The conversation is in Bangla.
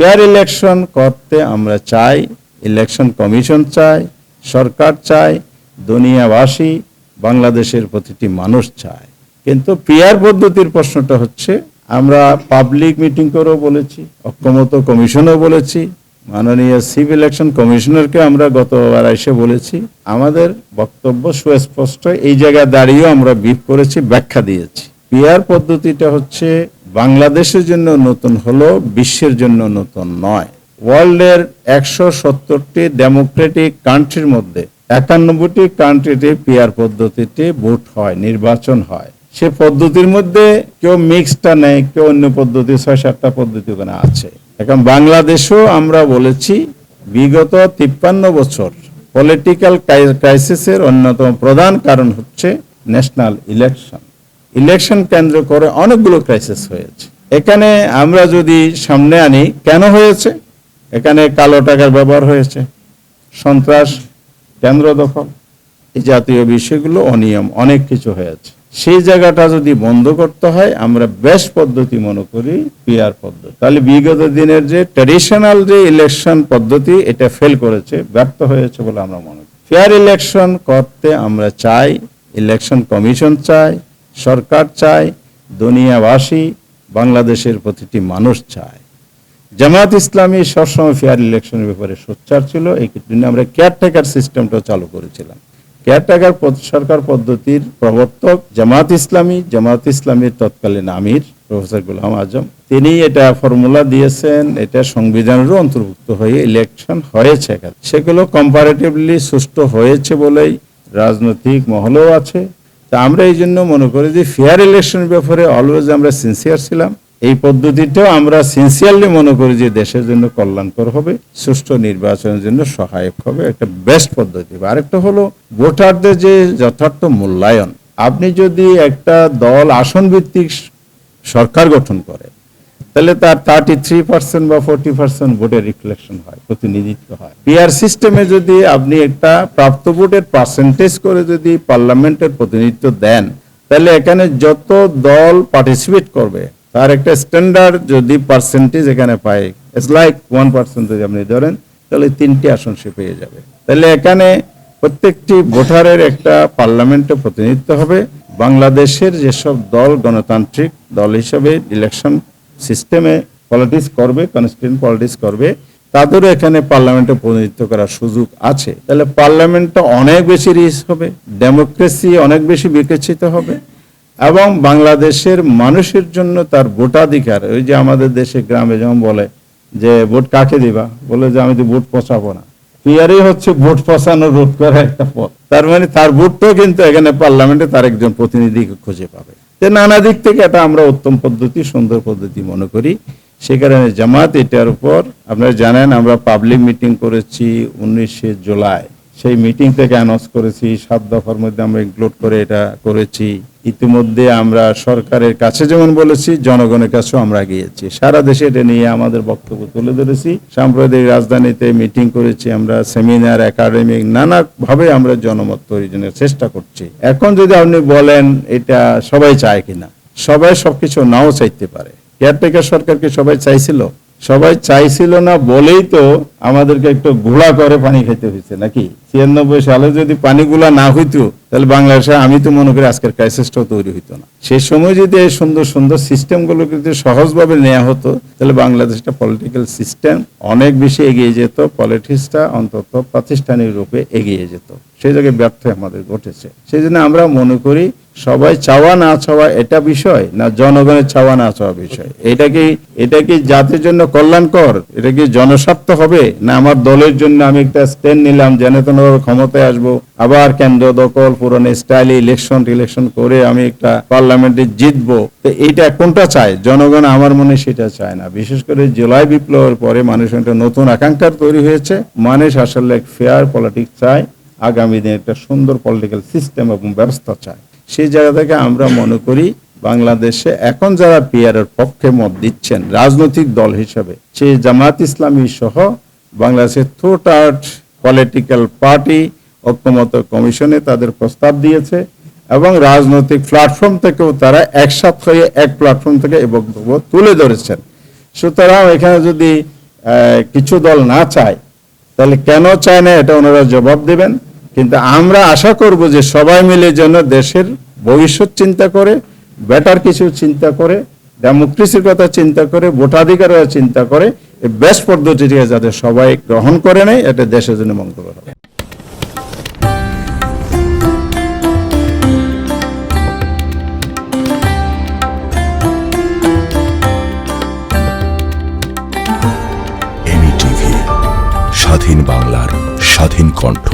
ফেয়ার ইলেকশন করতে আমরা চাই ইলেকশন কমিশন চাই, সরকার চাই, দুনিয়াবাসী, বাংলাদেশের প্রতিটি মানুষ চায়। কিন্তু পিয়ার পদ্ধতির প্রশ্নটা হচ্ছে, আমরা পাবলিক মিটিং করেও বলেছি অক্ষমত কমিশনও বলেছি, মাননীয় চিফ ইলেকশন কমিশনারকে আমরা গতবার এসে বলেছি। আমাদের বক্তব্য সুস্পষ্ট, এই জায়গায় দাঁড়িয়েও আমরা বিপ করেছি, ব্যাখ্যা দিয়েছি। পিয়ার পদ্ধতিটা হচ্ছে বাংলাদেশের জন্য নতুন হলো, বিশ্বের জন্য নতুন নয়। ওয়ার্ল্ডের একশো সত্তরটি ডেমোক্রেটিক কান্ট্রির মধ্যে একানব্বইটি কান্ট্রিতে পিয়ার পদ্ধতিতে ভোট হয়, নির্বাচন হয়। সে পদ্ধতির মধ্যে কেউ মিক্সটা নেয়, কেউ অন্য পদ্ধতি ছয় সাতটা পদ্ধতি ওখানে আছে। এখন বাংলাদেশও আমরা বলেছি, বিগত তিপ্পান্ন বছর পলিটিক্যাল ক্রাইসিসের অন্যতম প্রধান কারণ হচ্ছে ন্যাশনাল ইলেকশন ইলেকশন কেন্দ্র করে অনেকগুলো ক্রাইসিস হয়েছে। এখানে আমরা যদি সামনে আনি, কেন হয়েছে? এখানে কালো টাকার ব্যবহার হয়েছে, সন্ত্রাস, কেন্দ্র দখল, এই জাতীয় বিষয়গুলো অনিয়ম, অনেক কিছু হয়েছে। সেই জায়গাটা যদি বন্ধ করতে হয়, আমরা বেস্ট পদ্ধতি মনে করি পিআর পদ্ধতি। তাহলে বিগত দিনের যে ট্রেডিশনাল যে ইলেকশন পদ্ধতি, এটা ফেল করেছে, ব্যর্থ হয়েছে বলে আমরা মনে করি। ফেয়ার ইলেকশন করতে আমরা চাই ইলেকশন কমিশন চাই সরকার চাই দুনিয়াবাসী বাংলাদেশের প্রতিটি মানুষ চায়। জামাত ইসলামী সবসময় ফেয়ার ইলেকশনের ব্যাপারে সোচ্চার ছিল, এই জন্য আমরা কেয়ারটেকার সিস্টেমটা চালু করেছিলাম। কেয়ারটেকার সরকার পদ্ধতির প্রবর্তক জামাত ইসলামী জামাত ইসলামীর তৎকালীন আমির প্রফেসর গুলাম আজম, তিনি এটা ফর্মুলা দিয়েছেন, এটা সংবিধানেরও অন্তর্ভুক্ত হয়ে ইলেকশন হয়েছে। সেগুলো কম্পারেটিভলি সুষ্ঠু হয়েছে বলেই রাজনৈতিক মহলও আছে তা আমরা এই জন্য মনে করি যে ফেয়ার ইলেকশনের ব্যাপারে অলওয়েজ আমরা সিনসিয়ার ছিলাম। এই পদ্ধতিটাও আমরা সিনসিয়ারলি মনে করি যে দেশের জন্য কল্যাণকর হবে, সুষ্ঠু নির্বাচনের জন্য সহায়ক হবে, একটা বেস্ট পদ্ধতি আরেকটা হলো ভোটারদের যে যথার্থ মূল্যায়ন। আপনি যদি একটা দল আসন ভিত্তিক সরকার গঠন করে তাহলে তার থার্টি থ্রি পার্সেন্ট বা ফোর্টি পার্সেন্ট ভোটের রিফ্লেকশন হয়, প্রতিনিধিত্ব হয়। পিআর সিস্টেমে যদি আপনি একটা প্রাপ্ত ভোটের পার্সেন্টেজ করে যদি পার্লামেন্টের প্রতিনিধিত্ব দেন, তাহলে এখানে যত দল পার্টিসিপেট করবে, তার একটা স্ট্যান্ডার্ড যদি পার্সেন্টেজ এখানে পায় ইটস লাইক ওয়ান পার্সেন্ট যদি আপনি ধরেন, তাহলে তিনটি আসন সে পেয়ে যাবে। তাহলে এখানে প্রত্যেকটি ভোটারের একটা পার্লামেন্টে প্রতিনিধিত্ব হবে। বাংলাদেশের যেসব দল গণতান্ত্রিক দল হিসেবে ইলেকশন সিস্টেমে পলিটিক্স করবে কনস্টিটিউন্ট পলিটিক্স করবে, তাদেরও এখানে পার্লামেন্টে প্রতিনিধিত্ব করার সুযোগ আছে। তাহলে পার্লামেন্টটা অনেক বেশি রিচ হবে, ডেমোক্রেসি অনেক বেশি বিকশিত হবে, এবং বাংলাদেশের মানুষের জন্য তার ভোটাধিকার, ওই যে আমাদের দেশে গ্রামে যেমন বলে যে, ভোট কাকে দিবা? বলে যে, আমি তো ভোট পচাবো না। পিয়ারই হচ্ছে ভোট ফসানো রোধ করার একটা পথ। তার মানে তার ভোটটাও কিন্তু এখানে পার্লামেন্টে তার একজন প্রতিনিধিকে খুঁজে পাবে। যে নানা দিক থেকে এটা আমরা উত্তম পদ্ধতি, সুন্দর পদ্ধতি মনে করি। সে কারণে জামাত এটার উপর, আপনারা জানেন আমরা পাবলিক মিটিং করেছি উনিশে জুলাই। সেই মিটিং থেকে অ্যানাউন্স করেছি, সাত দফার মধ্যে আমরা ইনক্লুড করে এটা করেছি। ইতিমধ্যে আমরা সরকারের কাছে যেমন বলেছি, জনগণের কাছেও আমরা গিয়েছি সারা দেশে এটা নিয়ে আমাদের বক্তব্য তুলে ধরেছি। সাম্প্রদায়িক রাজধানীতে মিটিং করেছি আমরা, সেমিনার একাডেমিক নানাভাবে আমরা জনমত তৈরির চেষ্টা করছি। এখন যদি আপনি বলেন এটা সবাই চায় কিনা, সবাই সবকিছু নাও চাইতে পারে। কেয়ারটেকার সরকারকে সবাই চাইছিল? সবাই চাইছিল না বলেই তো আমাদেরকে একটু ঘোলা করে পানি খেতে হয়েছে, নাকি? ছিয়ানব্বই সালে যদি পানিগুলা না হইতো, তাহলে বাংলাদেশে আমি তো মনে করি আজকের ক্রাইসিসটাও তৈরি হইতো না। সে সময় যদি এই সুন্দর সুন্দর সিস্টেমগুলো যদি সহজভাবে নেওয়া হতো, তাহলে বাংলাদেশটা পলিটিক্যাল সিস্টেম অনেক বেশি এগিয়ে যেত পলিটিক্সটা অন্তত প্রাতিষ্ঠানিক রূপে এগিয়ে যেত। সেই জায়গায় ব্যর্থ আমাদের ঘটেছে। সেই জন্য আমরা মনে করি সবাই চাওয়া না চাওয়া এটা বিষয় না জনগণের চাওয়া না চাওয়া বিষয়? এটা কি এটা কি জাতির জন্য কল্যাণকর? এটা কি জনস্বার্থ হবে? না আমার দলের জন্য আমি একটা স্ট্যান্ড নিলাম, যেন ক্ষমতায় আসব? আবার কেন্দ্র দখল, পুরনো স্টাইলে ইলেকশন ইলেকশন করে আমি একটা পার্লামেন্টে জিতবো। তো এইটা কোনটা চায়? জনগণ আমার মনে সেটা চায় না। বিশেষ করে জুলাই বিপ্লবের পরে মানুষের একটা নতুন আকাঙ্ক্ষার তৈরি হয়েছে। মানুষ আসলে ফেয়ার পলিটিক্স চায়, আগামী দিনে একটা সুন্দর পলিটিক্যাল সিস্টেম এবং ব্যবস্থা চায়। সেই জায়গা থেকে আমরা মনে করি বাংলাদেশে এখন যারা পিয়ারের পক্ষে মত দিচ্ছেন রাজনৈতিক দল হিসেবে সে জামাত ইসলামী সহ বাংলাদেশের থ্রুট আউট পলিটিক্যাল পার্টি ঐক্যমত কমিশনে তাদের প্রস্তাব দিয়েছে এবং রাজনৈতিক প্ল্যাটফর্ম থেকেও তারা একসাথ হয়ে এক প্ল্যাটফর্ম থেকে এই বক্তব্য তুলে ধরেছেন। সুতরাং এখানে যদি কিছু দল না চায়, তাহলে কেন চায় না? এটা ওনারা জবাব দেবেন। কিন্তু আমরা আশা করব যে সবাই মিলে যেন দেশের ভবিষ্যৎ চিন্তা করে, বেটার কিছু চিন্তা করে ডেমোক্রেসির কথা চিন্তা করে, ভোটাধিকারের চিন্তা করে, এই বেস্ট পদ্ধতিটিকে যাতে সবাই গ্রহণ করে নেয়, এটা দেশের জন্য মঙ্গল হবে। স্বাধীন বাংলার স্বাধীন কণ্ঠ।